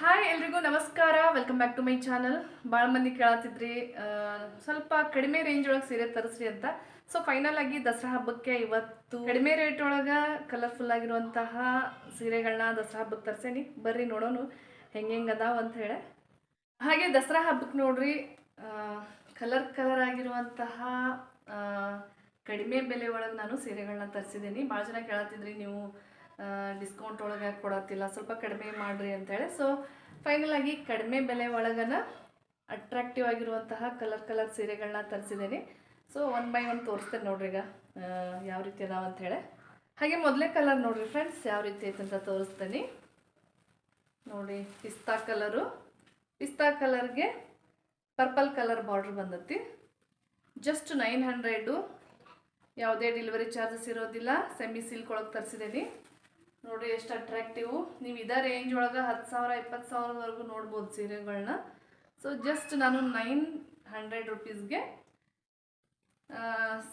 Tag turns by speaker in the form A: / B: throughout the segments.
A: Hi ಎಲ್ರಿಗೂ ನಮಸ್ಕಾರ. Welcome back to my channel ಭಾಳ ಮಂದಿ ಕೇಳತ್ತಿದ್ರಿ ಸ್ವಲ್ಪ ಕಡಿಮೆ ರೇಂಜ್ ಒಳಗೆ ಸೀರೆ ತರಿಸ್ರಿ ಅಂತ. ಸೊ ಫೈನಲ್ ಆಗಿ ದಸರಾ ಹಬ್ಬಕ್ಕೆ ಇವತ್ತು ಕಡಿಮೆ ರೇಟ್ ಒಳಗೆ ಕಲರ್ಫುಲ್ ಆಗಿರುವಂತಹ ಸೀರೆಗಳನ್ನ ದಸರಾ ಹಬ್ಬಕ್ಕೆ ತರಿಸೇನಿ. ಬರ್ರಿ ನೋಡೋಣ ಹೆಂಗೆ ಹೆಂಗೆ ಅದಾವ ಅಂತ ಹೇಳಿ. ಹಾಗೆ ದಸರಾ ಹಬ್ಬಕ್ಕೆ ನೋಡ್ರಿ ಕಲರ್ ಕಲರ್ ಆಗಿರುವಂತಹ ಕಡಿಮೆ ಬೆಲೆ ಒಳಗೆ ನಾನು ಸೀರೆಗಳನ್ನ ತರಿಸಿದ್ದೀನಿ ಭಾಳ ಜನ ಕೇಳತ್ತಿದ್ರಿ ನೀವು ಡಿಸ್ಕೌಂಟ್ ಒಳಗೆ ಕೊಡತ್ತಿಲ್ಲ. ಸ್ವಲ್ಪ ಕಡಿಮೆ ಮಾಡಿರಿ ಅಂತೇಳಿ. ಸೊ ಫೈನಲ್ ಆಗಿ ಕಡಿಮೆ ಬೆಲೆ ಒಳಗನ ಅಟ್ರಾಕ್ಟಿವ್ ಆಗಿರುವಂತಹ ಕಲರ್ ಕಲರ್ ಸೀರೆಗಳನ್ನ ತರಿಸಿದ್ದೀನಿ ಸೊ ಒನ್ ಬೈ ಒನ್ ತೋರಿಸ್ತೇನೆ ನೋಡ್ರಿ ಈಗ ಯಾವ ರೀತಿ ಅದಾವ ಅಂಥೇಳಿ ಹಾಗೆ ಮೊದಲೇ ಕಲರ್ ನೋಡ್ರಿ ಫ್ರೆಂಡ್ಸ್ ಯಾವ ರೀತಿ ಐತೆ ಅಂತ ತೋರಿಸ್ತೀನಿ. ನೋಡಿ, ಪಿಸ್ತಾ ಕಲರು ಪಿಸ್ತಾ ಕಲರ್ಗೆ ಪರ್ಪಲ್ ಕಲರ್ ಬಾರ್ಡ್ರ್ ಬಂದತಿ. ಜಸ್ಟ್ ನೈನ್ ಹಂಡ್ರೆಡು ಯಾವುದೇ ಡೆಲಿವರಿ ಚಾರ್ಜಸ್ ಇರೋದಿಲ್ಲ. ಸೆಮಿ ಸಿಲ್ಕ್ ಒಳಗೆ ತರಿಸಿದ್ದೀನಿ ನೋಡಿ ಎಷ್ಟು ಅಟ್ರಾಕ್ಟಿವ್ ನೀವು ಇದೇ ರೇಂಜ್ ಒಳಗೆ ಹತ್ತು ಸಾವಿರ, ಇಪ್ಪತ್ತು ಸಾವಿರದವರೆಗೂ ನೋಡ್ಬೋದು ಸೀರೆಗಳನ್ನ ಸೊ ಜಸ್ಟ್ ನಾನು ನೈನ್ ಹಂಡ್ರೆಡ್ ರುಪೀಸ್ಗೆ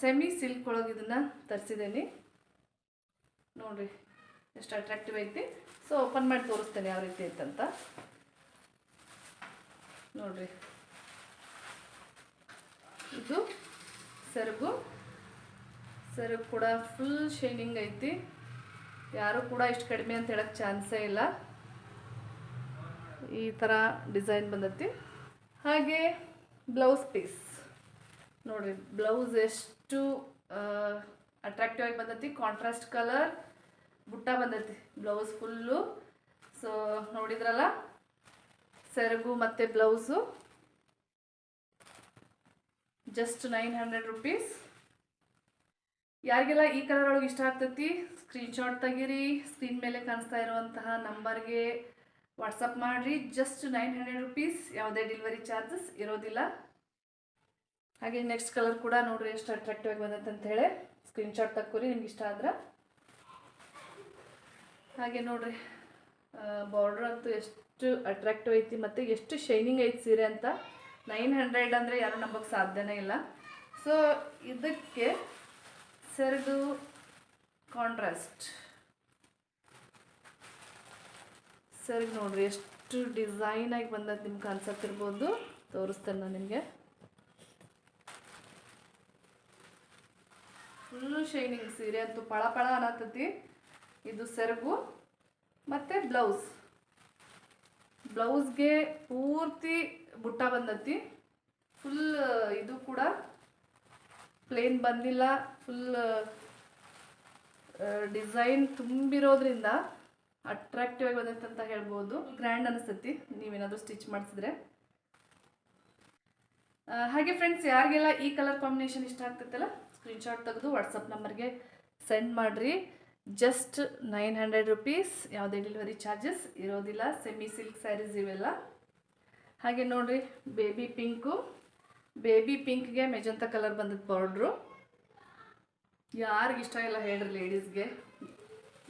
A: ಸೆಮಿ ಸಿಲ್ಕ್ ಒಳಗೆ ಇದನ್ನು ತರಿಸಿದ್ದೀನಿ ನೋಡಿರಿ, ಎಷ್ಟು ಅಟ್ರಾಕ್ಟಿವ್ ಐತಿ. ಸೊ ಓಪನ್ ಮಾಡಿ ತೋರಿಸ್ತೇನೆ ಯಾವ ರೀತಿ ಐತಂತ ನೋಡಿರಿ. ಇದು ಸೆರಗು. ಸೆರಗು ಕೂಡ ಫುಲ್ ಶೈನಿಂಗ್ ಐತಿ. ಯಾರು ಕೂಡ ಇಷ್ಟು ಕಡಿಮೆ ಅಂತ ಹೇಳಕ್ಕೆ ಚಾನ್ಸೇ ಇಲ್ಲ. ಈ ಥರ ಡಿಸೈನ್ ಬಂದೈತಿ. ಹಾಗೆ ಬ್ಲೌಸ್ ಪೀಸ್. ನೋಡಿರಿ, ಬ್ಲೌಸ್ ಎಷ್ಟು ಅಟ್ರಾಕ್ಟಿವ್ ಆಗಿ ಬಂದೈತಿ. ಕಾಂಟ್ರಾಸ್ಟ್ ಕಲರ್ ಬುಟ್ಟ ಬಂದೈತಿ. ಬ್ಲೌಸ್ ಫುಲ್ಲು ಸೊ ನೋಡಿದ್ರಲ್ಲ? ಸೆರಗು ಮತ್ತು blouse. Just nine hundred rupees ಯಾರಿಗೆಲ್ಲ ಈ ಕಲರ್ ಒಳಗೆ ಇಷ್ಟ ಆಗ್ತೈತಿ ಸ್ಕ್ರೀನ್ಶಾಟ್ ತೆಗೀರಿ ಸ್ಕ್ರೀನ್ ಮೇಲೆ ಕಾಣಿಸ್ತಾ ಇರುವಂತಹ ನಂಬರ್ಗೆ ವಾಟ್ಸಪ್ ಮಾಡಿರಿ. ಜಸ್ಟ್ ನೈನ್ ಹಂಡ್ರೆಡ್ ರುಪೀಸ್ ಯಾವುದೇ ಡೆಲಿವರಿ ಚಾರ್ಜಸ್ ಇರೋದಿಲ್ಲ. ಹಾಗೆ ನೆಕ್ಸ್ಟ್ ಕಲರ್ ಕೂಡ ನೋಡ್ರಿ ಎಷ್ಟು ಅಟ್ರಾಕ್ಟಿವ್ ಆಗಿ ಬಂದಂತ ಹೇಳಿ. ಸ್ಕ್ರೀನ್ಶಾಟ್ ತಕ್ಕೋರಿ, ನಿಮ್ಗೆ ಇಷ್ಟ ಆದ್ರೆ. ಹಾಗೆ ನೋಡ್ರಿ ಬಾರ್ಡ್ರ್ ಅಂತೂ ಎಷ್ಟು ಅಟ್ರಾಕ್ಟಿವ್ ಐತಿ ಮತ್ತು ಎಷ್ಟು ಶೈನಿಂಗ್ ಐತಿ ಸೀರೆ ಅಂತ. ನೈನ್ ಹಂಡ್ರೆಡ್ ಅಂದರೆ ಯಾರೂ ನಂಬಕ್ಕೆ ಸಾಧ್ಯನೇ ಇಲ್ಲ. ಸೊ ಇದಕ್ಕೆ ಸೆರಗು ಕಾಂಟ್ರಾಸ್ಟ್ ಸೆರಗು ನೋಡ್ರಿ, ಎಷ್ಟು ಡಿಸೈನ್ ಆಗಿ ಬಂದದ್ದು ನಿಮ್ಗೆ ಕನ್ಸತ್ತಿರ್ಬೋದು ತೋರಿಸ್ತೇನೆ ನಾನು ನಿಮಗೆ. ಫುಲ್ಲು ಶೈನಿಂಗ್ ಸೀರೆ ಅಂತೂ ಪಳ ಪಳ ಅನ್ನತತಿ ಇದು ಸೆರಗು ಮತ್ತು ಬ್ಲೌಸ್ ಬ್ಲೌಸ್ಗೆ ಪೂರ್ತಿ ಬುಟ್ಟ ಬಂದತಿ. ಫುಲ್ ಇದು ಕೂಡ ಪ್ಲೇನ್ ಬಂದಿಲ್ಲ ಫುಲ್ ಡಿಸೈನ್ ತುಂಬಿರೋದ್ರಿಂದ ಅಟ್ರಾಕ್ಟಿವ್ ಆಗಿ ಬಂದೈತೆ ಅಂತ ಹೇಳ್ಬೋದು. ಗ್ರ್ಯಾಂಡ್ ಅನಿಸ್ತತಿ. ನೀವೇನಾದರೂ ಸ್ಟಿಚ್ ಮಾಡಿಸಿದ್ರೆ. ಹಾಗೆ ಫ್ರೆಂಡ್ಸ್ ಯಾರಿಗೆಲ್ಲ ಈ ಕಲರ್ ಕಾಂಬಿನೇಷನ್ ಇಷ್ಟ ಆಗ್ತೈತಲ್ಲ ಸ್ಕ್ರೀನ್ಶಾಟ್ ತೆಗೆದು ವಾಟ್ಸಪ್ ನಂಬರ್ಗೆ ಸೆಂಡ್ ಮಾಡಿರಿ. ಜಸ್ಟ್ ನೈನ್ ಹಂಡ್ರೆಡ್ ರುಪೀಸ್ ಯಾವುದೇ ಡೆಲಿವರಿ ಚಾರ್ಜಸ್ ಇರೋದಿಲ್ಲ. ಸೆಮಿ ಸಿಲ್ಕ್ ಸ್ಯಾರೀಸ್ ಇವೆಲ್ಲ. ಹಾಗೆ ನೋಡಿರಿ ಬೇಬಿ ಪಿಂಕು ಬೇಬಿ ಪಿಂಕ್ಗೆ ಮೆಜಂತ ಕಲರ್ ಬಂದದ್ದು ಪೌಡ್ರು ಯಾರಿಗಿಷ್ಟ ಇಲ್ಲ ಹೇಳ್ರಿ ಲೇಡೀಸ್ಗೆ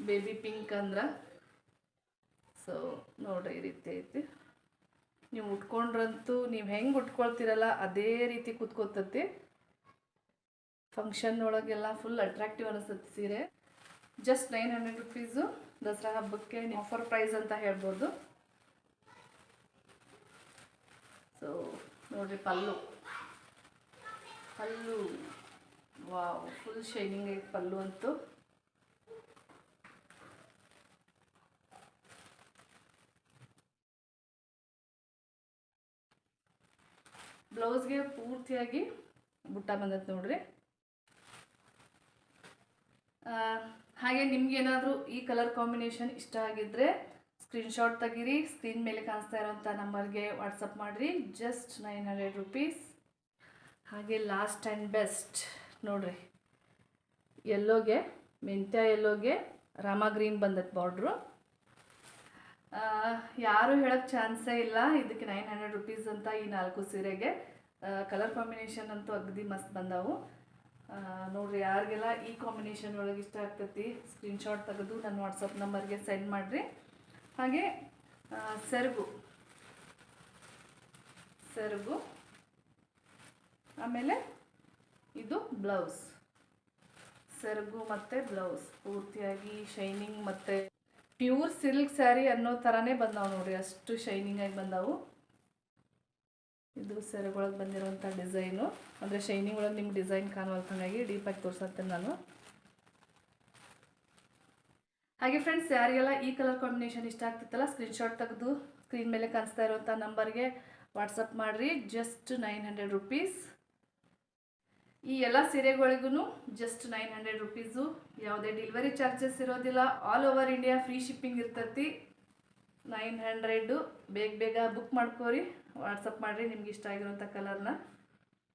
A: ಬೇಬಿ ಪಿಂಕ್ ಅಂದ್ರೆ. ಸೊ ನೋಡ್ರಿ ಈ ರೀತಿ ಐತಿ. ನೀವು ಉಟ್ಕೊಂಡ್ರಂತೂ ನೀವು ಹೆಂಗೆ ಉಟ್ಕೊಳ್ತೀರಲ್ಲ ಅದೇ ರೀತಿ ಕೂತ್ಕೋತತಿ. ಫಂಕ್ಷನ್ ಒಳಗೆಲ್ಲ ಫುಲ್ ಅಟ್ರಾಕ್ಟಿವ್ ಅನಿಸ್ತತಿ ಸೀರೆ. Just nine hundred rupees Dasara ಹಬ್ಬಕ್ಕೆ ಆಫರ್ ಪ್ರೈಸ್ ಅಂತ ಹೇಳ್ಬೋದು. ಸೊ ನೋಡ್ರಿ pallu. Pallu wow full shining ಐತೆ ಪಲ್ಲು ಅಂತೂ. ಬ್ಲೌಸ್ಗೆ ಪೂರ್ತಿಯಾಗಿ ಬುಟ್ಟ ಬಂದೈತೆ ನೋಡ್ರಿ. ಹಾಗೆ ನಿಮ್ಗೇನಾದರೂ ಈ ಕಲರ್ ಕಾಂಬಿನೇಷನ್ ಇಷ್ಟ ಆಗಿದ್ದರೆ ಸ್ಕ್ರೀನ್ಶಾಟ್ ತೆಗೀರಿ ಸ್ಕ್ರೀನ್ ಮೇಲೆ ಕಾಣಿಸ್ತಾ ಇರೋಂಥ ನಂಬರ್ಗೆ ವಾಟ್ಸಪ್ ಮಾಡಿರಿ ಜಸ್ಟ್ ನೈನ್ ಹಂಡ್ರೆಡ್ ರುಪೀಸ್ ಹಾಗೆ ಲಾಸ್ಟ್ ಆ್ಯಂಡ್ ಬೆಸ್ಟ್ ನೋಡ್ರಿ. ಎಲ್ಲೋಗೆ ಮೆಂತ್ಯ ಎಲ್ಲೋಗೆ ರಾಮ ಗ್ರೀನ್ ಬಂದದ್ದು ಬಾರ್ಡ್ರು ಯಾರು ಹೇಳೋಕ್ಕೆ ಚಾನ್ಸೇ ಇಲ್ಲ, ಇದಕ್ಕೆ ನೈನ್ ಹಂಡ್ರೆಡ್ ರುಪೀಸ್ ಅಂತ ಈ ನಾಲ್ಕು ಸೀರೆಗೆ ಕಲರ್ ಕಾಂಬಿನೇಷನ್ ಅಂತೂ ಅಗದಿ ಮಸ್ತ್ ಬಂದವು. ನೋಡಿರಿ ಯಾರಿಗೆಲ್ಲ ಈ ಕಾಂಬಿನೇಷನ್ ಒಳಗೆ ಇಷ್ಟ ಆಗ್ತೈತಿ ಸ್ಕ್ರೀನ್ಶಾಟ್ ತೆಗೆದು ನನ್ನ ವಾಟ್ಸಪ್ ನಂಬರ್ಗೆ ಸೆಂಡ್ ಮಾಡಿರಿ. ಹಾಗೆ ಸೆರಗು ಸೆರಗು ಆಮೇಲೆ ಇದು ಬ್ಲೌಸ್. ಸೆರಗು ಮತ್ತು ಬ್ಲೌಸ್. ಪೂರ್ತಿಯಾಗಿ ಶೈನಿಂಗ್ ಮತ್ತು ಪ್ಯೂರ್ ಸಿಲ್ಕ್ ಸ್ಯಾರಿ ಅನ್ನೋ ಥರನೇ ಬಂದಾವೆ ನೋಡ್ರಿ. ಅಷ್ಟು ಶೈನಿಂಗ್ ಆಗಿ ಬಂದಾವು. ಇದು ಸೆರಗೊಳಗೆ ಬಂದಿರೋಂಥ ಡಿಸೈನು ಅಂದರೆ ಶೈನಿಂಗ್ ಒಳಗೆ ನಿಮ್ಗೆ ಡಿಸೈನ್ ಕಾಣುವಲ್ತ ಹಾಗಾಗಿ ಡೀಪಾಗಿ ತೋರ್ಸತ್ತೇನೆ ನಾನು. ಹಾಗೆ ಫ್ರೆಂಡ್ಸ್ ಯಾರಿಗೆಲ್ಲ ಈ ಕಲರ್ ಕಾಂಬಿನೇಷನ್ ಇಷ್ಟ ಆಗ್ತಿತ್ತಲ್ಲ ಸ್ಕ್ರೀನ್ಶಾಟ್ ತೆಗೆದು ಸ್ಕ್ರೀನ್ ಮೇಲೆ ಕಾಣಿಸ್ತಾ ಇರುವಂಥ ನಂಬರ್ಗೆ ವಾಟ್ಸಪ್ ಮಾಡಿರಿ. ಜಸ್ಟ್ ನೈನ್ ಹಂಡ್ರೆಡ್ ರುಪೀಸ್ ಈ ಎಲ್ಲ ಸೀರೆಗಳಿಗೂ ಜಸ್ಟ್ ನೈನ್ ಹಂಡ್ರೆಡ್ ರುಪೀಸು ಯಾವುದೇ ಡೆಲಿವರಿ ಚಾರ್ಜಸ್ ಇರೋದಿಲ್ಲ. All over India free shipping ಇರ್ತೈತಿ. ನೈನ್ ಹಂಡ್ರೆಡು ಬೇಗ ಬೇಗ ಬುಕ್ ಮಾಡ್ಕೋರಿ. ವಾಟ್ಸಪ್ ಮಾಡಿರಿ, ನಿಮ್ಗೆ ಇಷ್ಟ ಆಗಿರೋಂಥ ಕಲರ್ನ